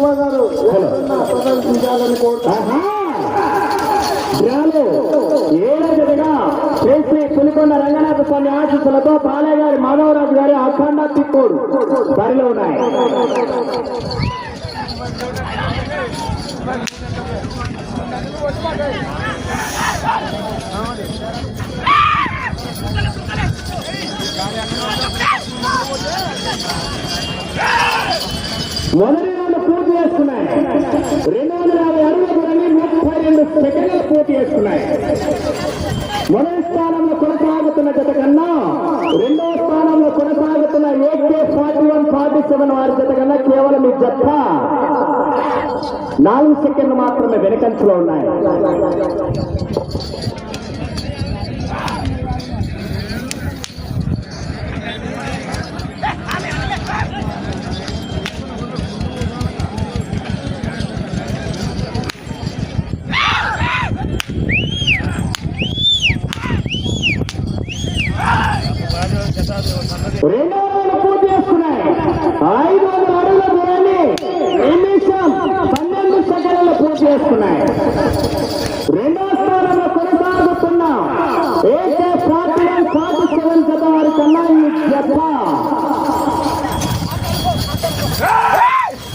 శివ గారు ప్రదర్శించాలని కోరుతాను గ్రాలు ఏడో జతగా శ్రీ పులికొండ రంగనాథ స్వామి ఆశీస్సులతో బాలయ్య గారి మాధవరాజు గారి అఖండ తిక్కోడు బరిలో ఉన్నాయి. మొదటి చేసుకున్నాయి. రెండు వందల యాభై అడుగుల దూరాన్ని ముప్పై రెండు సెకండ్లు పూర్తి చేసుకున్నాయి. మొదటి స్థానంలో కొనసాగుతున్న జత కన్నా రెండవ స్థానంలో కొనసాగుతున్న AK forty one forty seven వారి జత కన్నా కేవలం ఈ జత నాలుగు సెకండ్లు మాత్రమే వెనకంచులో ఉన్నాయి.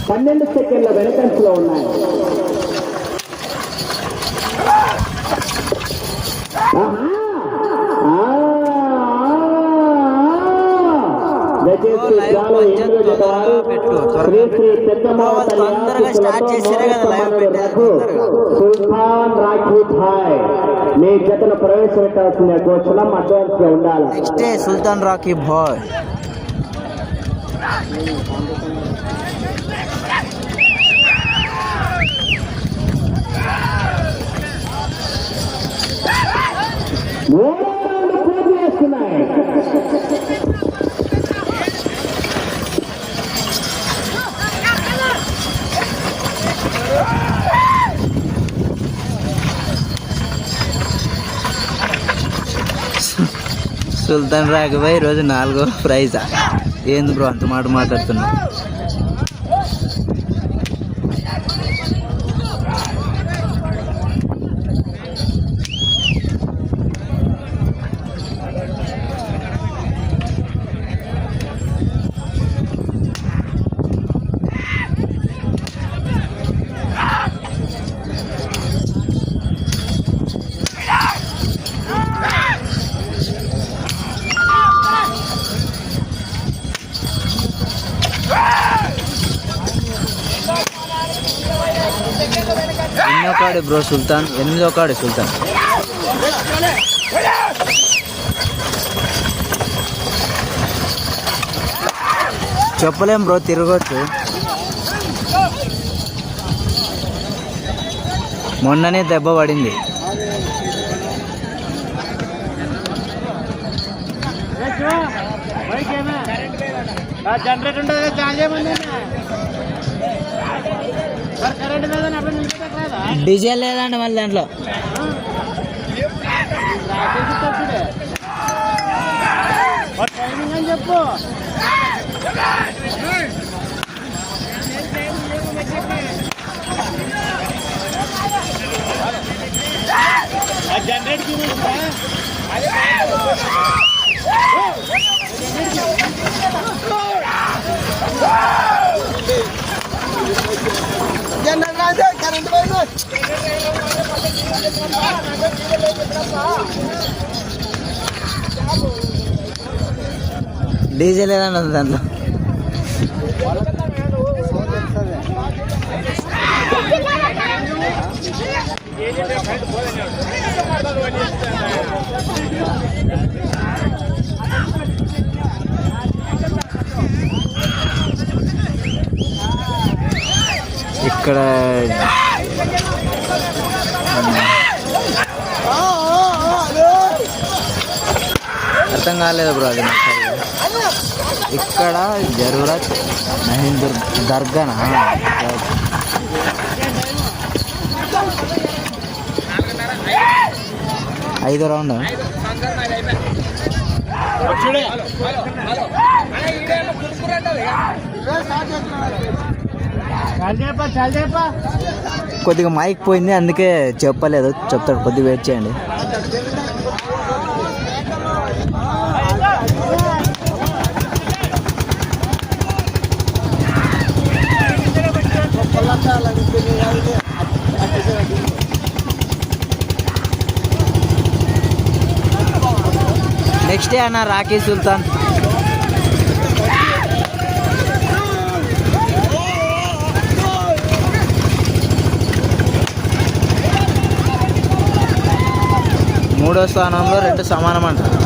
పన్నెండు సెకండ్ల వెనకంచులో ఉన్నాయి. శ్రీ శ్రీ. సుల్తాన్ రాఖీ భాయ్ మీ జతను ప్రవేశపెట్టాల్సిన కోచనం అడ్వాన్స్గా ఉండాలి. నెక్స్ట్ సుల్తాన్ రాకీ బాయ్ పూర్తి సుల్తాన్ రాకీ ఈరోజు నాలుగో ప్రైజా? ఏంది బ్రో అంత మాట మాట్లాడుతున్నా ఎన్నో కాడు బ్రో సుల్తాన్ ఎనిమిదో కాడు సుల్తాన్. చెప్పలేం బ్రో తిరగొచ్చు. మొన్ననే దెబ్బ పడింది. జనరేటర్ ఉంటుంది చాలా మంది కరెంట్ లేదని అప్పుడు నిలిపేటకు రాదా? డీజే లేదండి మళ్ళీ దాంట్లో. చెప్పు? డీజే లేదండి ఉంది దాంట్లో ఇక్కడ అర్థం కాలేదు బ్రో అది ఇక్కడ జరూరత్ మహేందర్ దర్గానా? ఐదు రౌండ్ కొద్దిగా మైక్ పోయింది అందుకే చెప్పలేదు. చెప్తాడు కొద్దిగా వెయిట్ చేయండి. మార్చాలనుకునే నెక్స్ట్ డే అన్న రాకీ సుల్తాన్. మూడో స్థానంలో రెండు సమానం అంటారు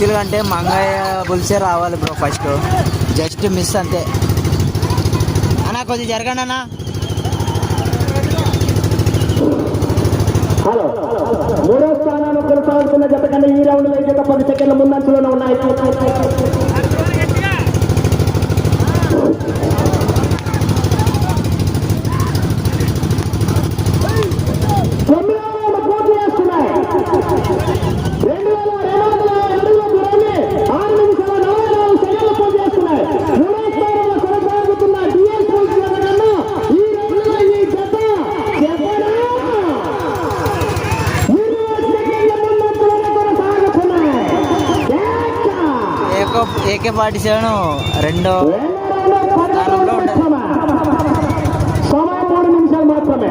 యాక్చువల్గా అంటే మంగయ్య బుల్సే రావాలి బ్రో ఫస్ట్. జస్ట్ మిస్ అంతే. అన్నా కొద్ది జరగండి అన్నా. మూడో స్థానాన్ని కొనసాగుతున్న జతకండి ఈ రౌండ్లో జత పది సెకండ్ల ముందంచులోనే ఉన్నాయి. ఏకే పార్టీ సెవెన్ రెండో స్థానంలో ఉంటుంది సమయం మూడు నిమిషాలు మాత్రమే.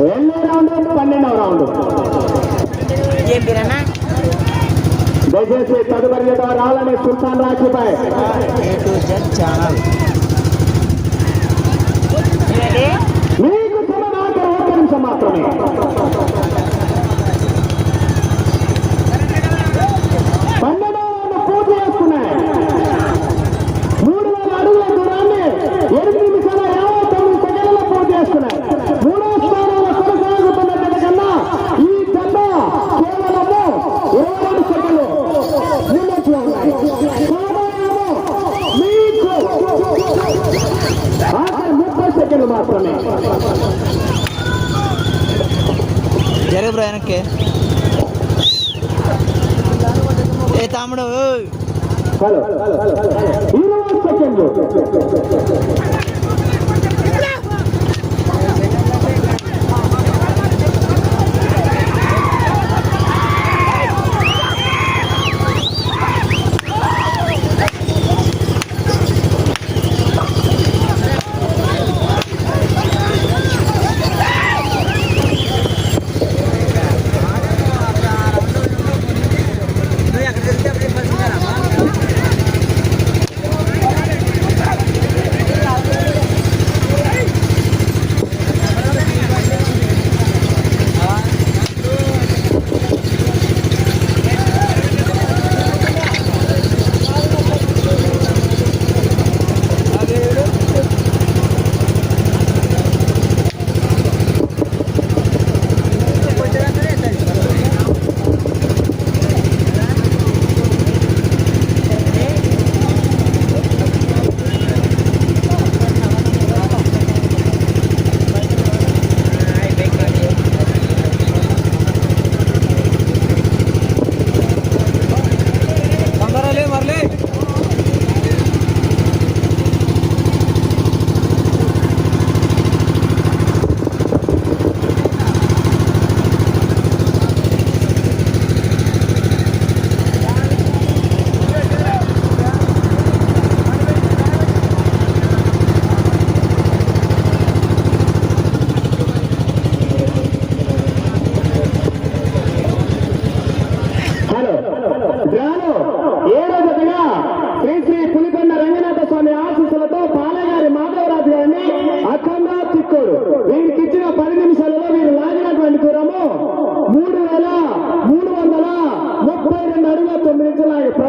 ఎన్నో రౌండ్ పన్నెండవ రౌండ్. దయచేసి తదుపరి జత రాలని సుల్తాన్ రాజుపై. మీకు చిన్న ఒక్క నిమిషం మాత్రమే. తమ్ముడు వెనక్కి ఏ తమ్ముడు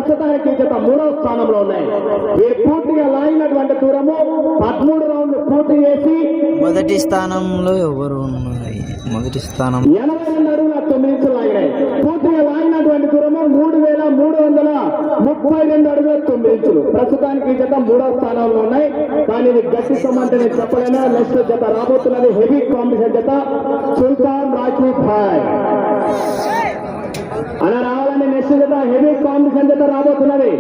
ప్రస్తుతానికి జత మూడవ స్థానంలో ఉన్నాయి. వీరు పూర్తిగా లాగినటువంటి దూరము పదమూడు రౌండ్లు పూర్తి చేసి మొదటి స్థానంలో ఎవరు ఉన్నాయి మొదటి స్థానం ఎనభై రెండు అడుగుల తొమ్మిది ఇంచులు లాగినాయి. పూర్తిగా లాగినటువంటి దూరము మూడు వేల మూడు వందల ముప్పై రెండు అడుగుల తొమ్మిది ఇంచులు. ప్రస్తుతానికి ఈ జత మూడవ స్థానంలో ఉన్నాయి. కానీ ఇది గట్టి సొమ్మంటే నేను చెప్పలేను. నెక్స్ట్ జత రాబోతున్నది హెవీ కాంపిటీషన్ జత సుల్తాన్ రాజ్మీత్ భాయ్ అలా రావాలని నెక్స్ట్ జత హెవీ కాంపిటీషన్ జత రాబోతున్నది